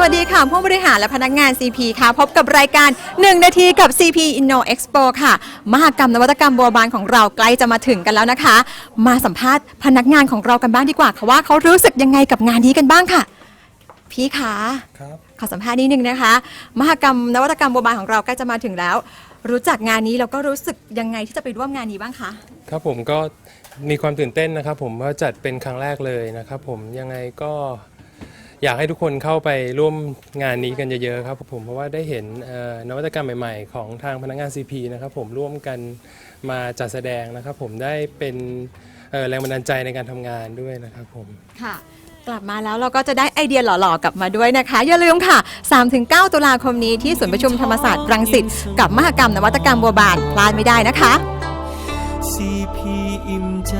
วัสดีค่ะผู้บริหารและพนักงาน CP ค่ะ พบกับรายการ 1 นาทีกับ CP Inno Expo ค่ะมหกรรมนวัตกรรมบัวบานของเราใกล้จะมาถึงกันแล้วนะคะ มาสัมภาษณ์พนักงานของเรากันบ้างดีกว่าค่ะว่าเขารู้สึกยังไงกับงานนี้กันบ้างค่ะ พี่คะครับขอสัมภาษณ์นิดนึงนะคะ มหกรรมนวัตกรรมบัวบานของเราใกล้จะมาถึงแล้ว รู้จักงานนี้แล้วก็รู้สึกยังไงที่จะไปร่วมงานนี้บ้างคะครับผมก็มีความตื่นเต้นนะครับ ผมว่าจัดเป็นครั้งแรกเลยนะครับ ผมยังไงก็ อยากให้ทุกคนเข้าไปร่วมงานนี้กันเยอะๆครับผมเพราะว่าได้เห็นเอ่อนวัตกรรมใหม่ๆ ของทางพนักงาน CP นะครับผมร่วมกันมาจัดแสดงนะครับผมได้เป็นเอ่อแรงบันดาลใจในการทำงานด้วยนะครับผมค่ะกลับมาแล้วเราก็จะได้ไอเดียหล่อๆ กลับมาด้วยนะคะ อย่าลืมค่ะ 3-9 ตุลาคมนี้ที่ศูนย์ประชุมธรรมศาสตร์รังสิตกับมหกรรมนวัตกรรมบัวบานพลาดไม่ได้นะคะ CP อิ่มใจ